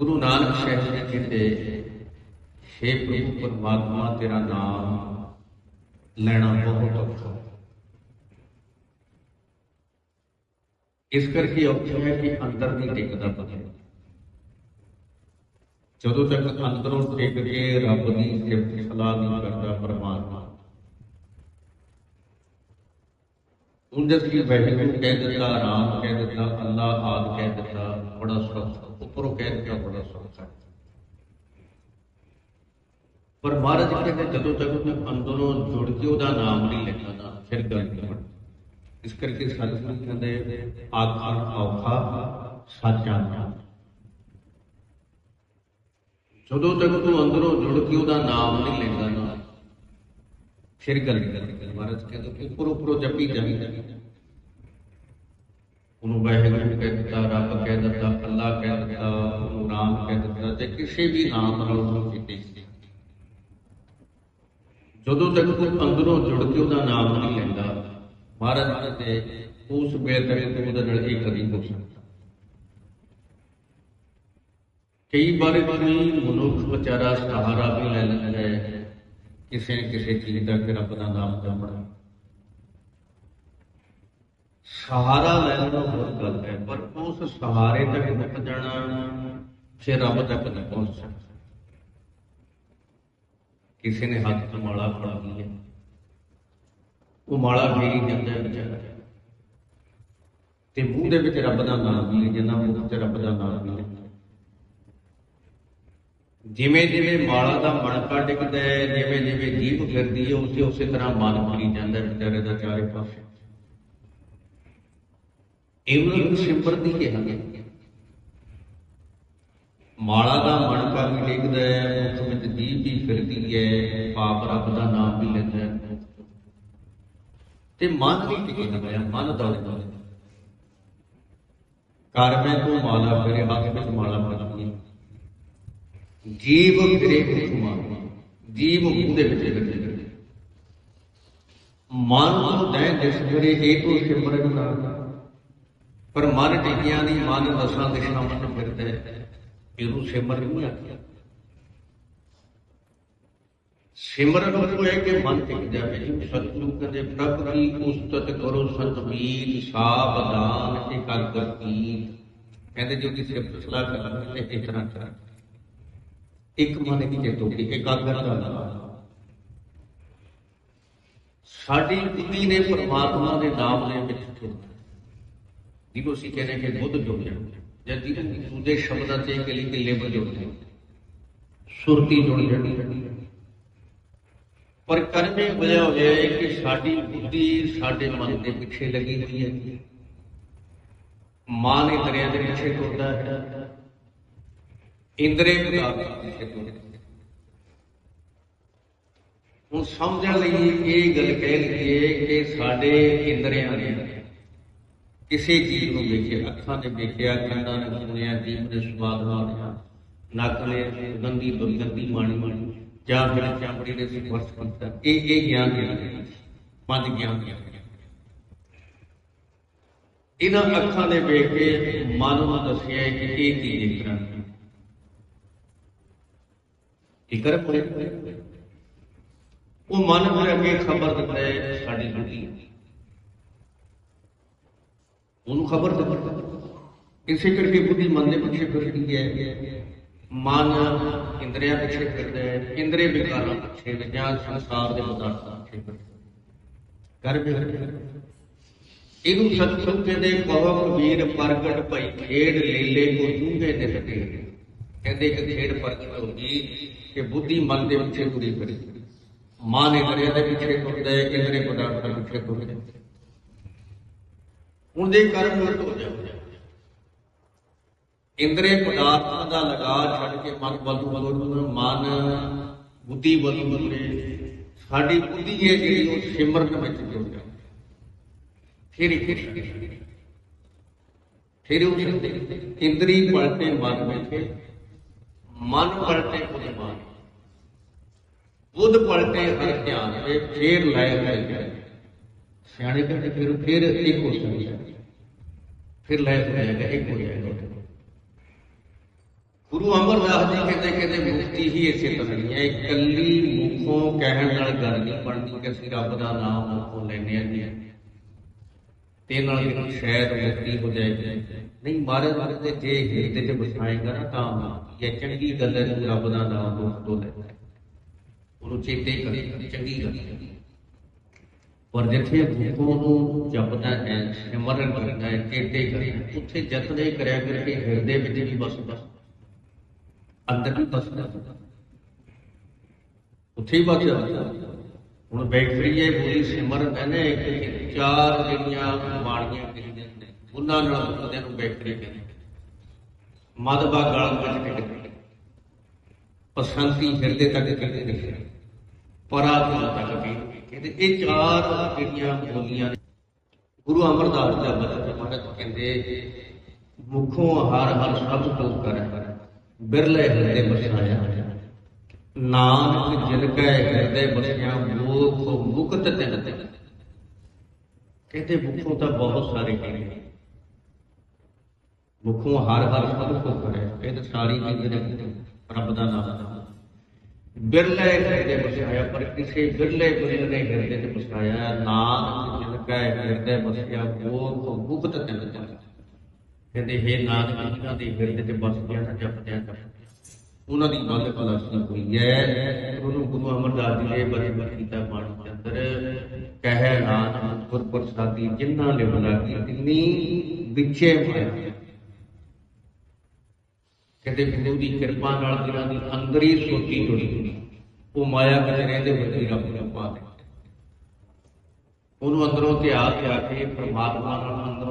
ਗੁਰੂ ਨਾਨਕ ਸਾਹਿਬ ਜੀ ਕਹਿੰਦੇ हे ਪ੍ਰਭੂ ਪਰਮਾਤਮਾ ਤੇਰਾ ਨਾਮ ਲੈਣਾ ਬਹੁਤ ਔਖਾ ਹੈ ਇਸ ਕਰਕੇ ਔਖਾ ਹੈ ਕਿ ਅੰਦਰ ਨਹੀਂ ਟਿਕਦਾ ਪਤਾ ਜਦੋਂ ਤੱਕ ਅੰਦਰੋਂ ਟਿਕ ਕੇ ਰੱਬ ਦੀ ਸਿਫਤ ਸਲਾਹ ਨਹੀਂ ਕਰਦਾ ਪਰਮਾਤਮਾ ਉਹਦੇ ਕੀ ਵੈਗਰੂ ਕਹਿ ਦਿੱਤਾ ਰਾਮ ਕਹਿ ਦਿੱਤਾ, ਅੱਲਾ ਆਦ ਕਹਿ ਦਿੱਤਾ, ਬੜਾ ਸੌਖਾ। ਉੱਪਰੋਂ ਕਹਿ ਦਿੱਤਾ, ਬੜਾ ਸੌਖਾ। ਪਰ ਮਹਾਰਾਜ ਕਹਿੰਦੇ, ਜਦੋਂ ਤੱਕ ਤੂੰ ਅੰਦਰੋਂ ਜੁੜ ਕੇ ਉਹਦਾ ਨਾਮ ਨਹੀਂ ਲੈਂਦਾ ਨਾ, ਫਿਰ ਗੱਲ ਨਹੀਂ ਬਣਦੀ। ਇਸ ਕਰਕੇ ਸਤਿਗੁਰੂ ਕਹਿੰਦੇ ਆਖਣ ਔਖਾ, ਸੱਚ ਆਖਣਾ ਜਦੋਂ ਤੱਕ ਤੂੰ ਅੰਦਰੋਂ ਜੁੜ ਕੇ ਉਹਦਾ ਨਾਮ ਨਹੀਂ ਲੈਂਦਾ ਨਾ ਫਿਰ ਗੱਲ ਨਹੀਂ ਕਰਦੀ ਮਹਾਰਾਜ ਕਹਿੰਦੇ ਕਿ ਉੱਪਰੋਂ ਉੱਪਰੋਂ ਉਹਨੂੰ ਵਾਹਿਗੁਰੂ ਕਹਿ ਦਿੱਤਾ, ਰੱਬ ਕਹਿ ਦਿੱਤਾ, ਅੱਲਾ ਕਹਿ ਦਿੱਤਾ, ਉਹਨੂੰ ਰਾਮ ਕਹਿ ਦਿੱਤਾ ਤੇ ਕਿਸੇ ਵੀ ਨਾਮ ਨਾਲ ਉਹਨੂੰ ਕੀਤੀ ਜਦੋਂ ਤੱਕ ਤੂੰ ਅੰਦਰੋਂ ਜੁੜ ਕੇ ਉਹਦਾ ਨਾਮ ਨਹੀਂ ਲੈਂਦਾ, ਮਹਾਰਾਜ ਤੇ ਉਸ ਵੇਲੇ ਤੱਕ ਤੂੰ ਉਹਦੇ ਨਾਲ ਇੱਕ ਕਦੀ ਹੋ ਸਕਦਾ। ਕਈ ਵਾਰ ਕੋਈ ਮਨੁੱਖ ਵਿਚਾਰਾ ਸਹਾਰਾ ਵੀ ਲੈ ਲੈਂਦਾ ਹੈ ਕਿਸੇ न ਕਿਸੇ ਚੀਜ਼ ਦਾ ਕਿ ਰੱਬ ਦਾ ਨਾਮ ਜਪਣਾ। ਸਹਾਰਾ ਲੈਣਾ ਹੋਰ ਗੱਲ ਹੈ, ਪਰ ਉਸ ਸਹਾਰੇ ਤੱਕ ਪਹੁੰਚ ਜਾਣਾ, ਫਿਰ ਰੱਬ ਤੱਕ ਨਾ ਪਹੁੰਚ ਸਕਦਾ ਕਿਸੇ ਨੇ ਹੱਥ 'ਚ ਮਾਲਾ ਫੜਾ ਲਈ ਹੈ ਉਹ ਮਾਲਾ ਫੇਰੀ ਜਾਂਦਾ ਹੈ ਵਿਚਾਰਾ। ਤੇ ਮੂੰਹ ਦੇ ਵਿੱਚ ਰੱਬ ਦਾ ਨਾਮ ਵੀ ਹੈ ਜਿੰਨਾ ਮੂੰਹ 'ਚ ਰੱਬ ਦਾ ਨਾਮ ਵੀ ਜਿਵੇਂ ਜਿਵੇਂ ਮਾਲਾ ਦਾ ਮਣਕਾ ਡਿੱਗਦਾ ਹੈ ਜਿਵੇਂ ਜਿਵੇਂ ਜੀਭ ਫਿਰਦੀ ਹੈ, ਉਸੇ ਉਸੇ ਤਰ੍ਹਾਂ ਮਨ ਫਰੀ ਜਾਂਦਾ ਵਿਚਾਰੇ ਦਾ ਚਾਰੇ ਪਾਸੇ। ਇਹਨੂੰ ਸਿਮਰਦੀ ਕਿਹਾ ਮਾਲਾ ਦਾ ਮਣਕਾ ਵੀ ਟਿਕਦਾ ਹੈ, ਉਸ ਵਿੱਚ ਜੀਭ ਵੀ ਫਿਰਦੀ ਹੈ, ਪਾਪ ਰੱਬ ਦਾ ਨਾਮ ਵੀ ਲੈਂਦਾ ਹੈ। ਤੇ ਮਨ ਵੀ ਟਿਕਿਆ ਹੋਇਆ ਮਨ ਦੌੜਦਾ ਹੈ ਕਰ ਮੈਂ ਤੂੰ ਮਾਲਾ ਫਿਰੇ ਹੱਥ ਵਿੱਚ ਮਾਲਾ ਫੜਦੀ ਹੈ ਜੀਵ ਫਿਰੇ ਹੁਕਮਾ ਜੀਵ ਮੂੰਹ ਦੇ ਵਿੱਚ ਲੱਗੇ ਮਨ ਨੂੰ ਦੈ ਦਿਸ ਫਿਰੇ ਇਹ ਤੋਂ ਸਿਮਰਨ ਨਾ ਪਰ ਮਨ ਟਿਕਿਆ ਨਹੀਂ ਮਨ ਦਸਾਂ ਦਿਸ਼ਾਵਾਂ ਵੱਲ ਫਿਰਦਾ ਹੈ ਇਹਨੂੰ ਸਿਮਰਨ ਨਹੀਂ ਆਖਿਆ ਸਿਮਰਨ ਉਹ ਹੈ ਕਿ ਮਨ ਟਿਕ ਜਾਵੇ ਜਿਵੇਂ ਸਤਿਗੁਰੂ ਕਹਿੰਦੇ ਪ੍ਰਭ ਕੀ ਉਸਤਤ ਕਰੋ ਸਤਮੀਤ ਸਾਵਧਾਨ ਇਕਾਗਰ ਕੀਤ ਕਹਿੰਦੇ ਜੋ ਕਿਸੇ ਸਿਫਤ ਸਲਾਹ ਕਰਨੀ ਤੇ ਇਸ ਤਰ੍ਹਾਂ ਕਰਾਂ ਇੱਕ ਮਨ ਦੀ ਚਿੱਤ ਹੋ ਨਾਲ ਸਾਡੀ ਬੁੱਧੀ ਨੇ ਪਰਮਾਤਮਾ ਦੇ ਨਾਮ ਦੇ ਵਿੱਚ ਠੁਰਨਾ ਜਿਹਨੂੰ ਅਸੀਂ ਕਹਿੰਦੇ ਕਿ ਬੁੱਧ ਜੁੜ ਜਾਣਾ ਜਦ ਜਿਹਦੇ ਦੂਜੇ ਸ਼ਬਦਾਂ ਤੇ ਕਲੀ ਕਿ ਲੇਬਰ ਜੁੜ ਸੁਰਤੀ ਜੁੜ ਜਾਣੀ ਪਰ ਕਰਮੇ ਹੋਇਆ ਹੋਇਆ ਹੈ ਕਿ ਸਾਡੀ ਬੁੱਧੀ ਸਾਡੇ ਮਨ ਦੇ ਪਿੱਛੇ ਲੱਗੀ ਹੋਈ ਹੈ। ਨੇ ਦਰਿਆ ਦੇ ਪਿੱਛੇ ਤੁਰਦਾ ਹੈ। ਇੰਦਰੀ ਪਦਾਰਥ ਹੁਣ ਸਮਝਣ ਲਈ ਇਹ ਗੱਲ ਕਹਿ ਲਈਏ ਕਿ ਸਾਡੇ ਇੰਦਰੀਆਂ ਨੇ ਕਿਸੇ ਚੀਜ਼ ਨੂੰ ਵੇਖਿਆ, ਅੱਖਾਂ ਨੇ ਵੇਖਿਆ, ਕੰਨਾਂ ਨੇ ਸੁਣਿਆ, ਜੀਭ ਨੇ ਸਵਾਦ ਮਾਣਿਆ ਨੱਕ ਨੇ ਗੰਦੀ ਦੁਰਗੰਧੀ ਮਾਣੀ ਮਾਣੀ ਜਾਂ ਫਿਰ ਚਮੜੀ ਦੇ ਸਪਰਸ਼ ਕੀਤਾ। ਇਹ ਇਹ ਗਿਆਨ ਦੇ ਪੰਜ ਗਿਆਨ ਦੇ ਇਹਨਾਂ ਅੱਖਾਂ ਨੇ ਵੇਖ ਕੇ ਮਨ ਨੂੰ ਦੱਸਿਆ ਕਿ ਇਹ ਕੀ ਇਸ ਤਰ੍ਹਾਂ ਕਰ ਪੜੇ ਉਹ ਮਨ ਫਿਰ ਅੱਗੇ ਖਬਰ ਦਿੰਦਾ ਹੈ, ਸਾਡੀ ਬੁੱਧੀ ਉਹਨੂੰ ਖਬਰ ਦਿੰਦਾ ਇਸੇ ਕਰਕੇ ਬੁੱਧੀ ਮਨ ਦੇ ਪਿੱਛੇ ਫਿਰਦੀ ਹੈ। ਮਨ ਇੰਦਰੀਆਂ ਪਿੱਛੇ ਫਿਰਦਾ ਹੈ, ਇੰਦਰੀ ਵਿਕਾਰਾਂ ਪਿੱਛੇ ਜਾਂ ਸੰਸਾਰ ਦੇ ਪਦਾਰਥਾਂ ਪਿੱਛੇ ਫਿਰਦਾ ਕਰ ਵੀ ਇਹਨੂੰ ਸਤਿਗੁਰੂ ਕਹਿੰਦੇ ਕਹੋ ਕਬੀਰ, ਪ੍ਰਗਟ ਭਈ ਖੇਡ ਲੀਲੇ ਕੋ ਜੂਗੇ ਨਿਸਤੇ ਕਹਿੰਦੇ ਇੱਕ ਖੇਡ ਪ੍ਰਗਟ ਹੋ ਕਿ ਬੁੱਧੀ ਮਨ ਦੇ ਪਿੱਛੇ ਤੁਰੀ ਫਿਰੇ। ਮਨ ਇੰਦਰੀਆਂ ਦੇ ਪਿੱਛੇ ਤੁਰਦਾ ਹੈ ਇੰਦਰੀ ਪਦਾਰਥਾਂ ਪਿੱਛੇ ਤੁਰਦਾ ਹੁਣ ਦੇ ਕਰਮ ਉਲਟ ਹੋ ਜਾਂਦੇ ਇੰਦਰੀ ਪਦਾਰਥਾਂ ਦਾ ਲਗਾ ਛੱਡ ਕੇ ਮਨ ਵੱਲ ਵੱਲ ਮਨ ਬੁੱਧੀ ਵੱਲ ਵੱਲ ਸਾਡੀ ਬੁੱਧੀ ਹੈ ਜਿਹੜੀ ਉਹ ਸਿਮਰਨ ਵਿੱਚ ਜੁੜ ਜਾਂਦੀ ਫਿਰ ਇੱਕ ਫਿਰ ਉਹ ਇੰਦਰੀ ਪਲਟੇ ਮਨ ਵਿੱਚ ਮਨ ਪਲਟੇ ਬੁੱਧ ਬੁੱਧ ਪਲਟੇ ਹਰ ਧਿਆਨ ਤੇ ਫੇਰ ਲੈ ਲੈ ਸਿਆਣੇ ਕਹਿੰਦੇ ਫਿਰ ਫਿਰ ਇੱਕ ਹੋ ਜਾਂਦਾ। ਫਿਰ ਲੈ ਹੋ ਜਾਏਗਾ ਇੱਕ ਹੋ ਜਾਏਗਾ ਗੁਰੂ ਅਮਰਦਾਸ ਜੀ ਕਹਿੰਦੇ ਕਹਿੰਦੇ ਮੁਕਤੀ ਹੀ ਇਸੇ ਤਰ੍ਹਾਂ ਹੀ। ਹੈ ਇਕੱਲੀ ਮੁਖੋਂ ਕਹਿਣ ਨਾਲ ਗੱਲ ਨਹੀਂ ਬਣਦੀ ਕਿ ਅਸੀਂ ਰੱਬ ਦਾ ਨਾਮ ਮੁਖੋਂ ਲੈਨੇ ਆ ਤੇ ਨਾਲ ਕਿ ਸ਼ਾਇਦ ਮੁਕਤੀ ਹੋ ਜਾਏਗੀ ਨਹੀਂ, ਮਹਾਰਾਜ ਮਹਾਰਾਜ ਦੇ ਜੇ ਹਿਰਦੇ ਤੇ ਬਸਾਏਗਾ ਨਾ ਤਾਂ ਇਹ ਚੰਗੀ ਗੱਲ ਹੈ, ਤੂੰ ਰੱਬ ਦਾ ਨਾਮ ਮੁਖ ਤੋਂ ਉਹਨੂੰ ਚੇਤੇ ਕਰੇ, ਚੰਗੀ ਗੱਲ ਪਰ ਜਿੱਥੇ ਮੁਖੋਂ ਨੂੰ ਜਪਦਾ ਹੈ, ਸਿਮਰਨ ਕਰਦਾ ਹੈ, ਚੇਤੇ ਕਰੇ, ਉੱਥੇ ਜਤਨ ਇਹ ਕਰਿਆ ਕਰਕੇ ਹਿਰਦੇ ਵਿੱਚ ਵੀ ਬਸ ਬਸ। ਅੰਦਰ ਵੀ ਬਸਦਾ ਉੱਥੇ ਹੀ ਬਸ। ਹੁਣ ਬੈਟਰੀ ਹੈ ਬੋਲੀ ਸਿਮਰਨ ਕਹਿੰਦੇ ਇੱਕ ਚਾਰ ਜਿਹੜੀਆਂ ਬਾਣੀਆਂ ਕਹਿੰਦੇ ਨੇ ਉਹਨਾਂ ਨਾਲ ਬੰਦਿਆਂ ਨੂੰ ਬੈਟਰੀ ਕਹਿੰਦੇ ਮਦਬਾ ਗਲ ਵਿੱਚ ਟਿਕ ਪਸੰਦੀ ਹਿਰਦੇ ਤੱਕ ਕਹਿੰਦੇ ਨੇ ਪਰਾਤਮਾ ਤੱਕ ਵੀ ਕਹਿੰਦੇ ਇਹ ਚਾਰ ਜਿਹੜੀਆਂ ਬੋਲੀਆਂ ਨੇ, ਗੁਰੂ ਅਮਰਦਾਸ ਦਾ ਬਚਨ ਮਹਾਰਾਜ ਕਹਿੰਦੇ, ਮੁਖੋਂ ਹਰ ਹਰ ਸਭ ਤੋਂ ਕਰ, ਬਿਰਲੇ ਹਿਰਦੇ ਬਸਾਇਆ ਨਾਨਕ ਜਿਨ ਕੈ ਹਿਰਦੇ ਬਸਿਆ ਮੋਖ ਮੁਕਤ ਤਿਨ ਕਹਿੰਦੇ ਮੁਖੋਂ ਤਾਂ ਬਹੁਤ ਸਾਰੇ ਕਹਿੰਦੇ ਮੁਖੋਂ ਹਰ ਹਰ ਸ਼ਬਦ ਤੋਂ ਕਰੇ ਇਹ ਤਾਂ ਸਾਰੀ ਚੀਜ਼ ਨੇ। ਰੱਬ ਦਾ ਨਾਮ। ਬਿਰਲੇ ਹਿਰਦੇ ਬਸਾਇਆ ਪਰ ਕਿਸੇ ਬਿਰਲੇ ਬਿਰਲੇ ਹਿਰਦੇ ਤੇ ਬਸਾਇਆ, ਨਾਨਕ ਜਿਨ ਕੈ ਹਿਰਦੇ ਬਸਿਆ ਮੋਖ ਮੁਕਤ ਤਿਨ ਕਹਿੰਦੇ, ਹੇ ਨਾਨਕ, ਜਿਨ੍ਹਾਂ ਦੇ ਹਿਰਦੇ ਤੇ ਬਸ ਗਿਆ ਜਪਦਿਆਂ ਉਹਨਾਂ ਦੀ ਗੱਲ ਖਲਾਸੀ ਹੋਈ ਹੈ। ਉਹਨੂੰ ਗੁਰੂ ਅਮਰਦਾਸ ਜੀ ਨੇ ਬੜੇ ਬੜੇ ਬਾਣੀ ਦੇ ਅੰਦਰ ਕਹਿ ਨਾਨਕ ਗੁਰ ਪ੍ਰਸਾਦੀ ਜਿਨ੍ਹਾਂ ਨੇ ਬੁਲਾਈ ਤਿੰਨੀ ਵਿਚੇ ਮਾਇਆ ਕਹਿੰਦੇ ਗੁਰੂ ਦੀ ਕਿਰਪਾ ਨਾਲ ਜਿਹਨਾਂ ਦੀ ਅੰਦਰ ਹੀ ਸੋਚੀ ਜੁੜੀ ਉਹ ਮਾਇਆ ਵਿੱਚ ਰਹਿੰਦੇ ਹੋਏ ਰੱਬ ਨੂੰ ਪਾ ਦੇ ਉਹਨੂੰ ਅੰਦਰੋਂ ਧਿਆਨ ਧਿਆ ਕੇ ਪ੍ਰਮਾਤਮਾ ਨਾਲ ਅੰਦਰੋਂ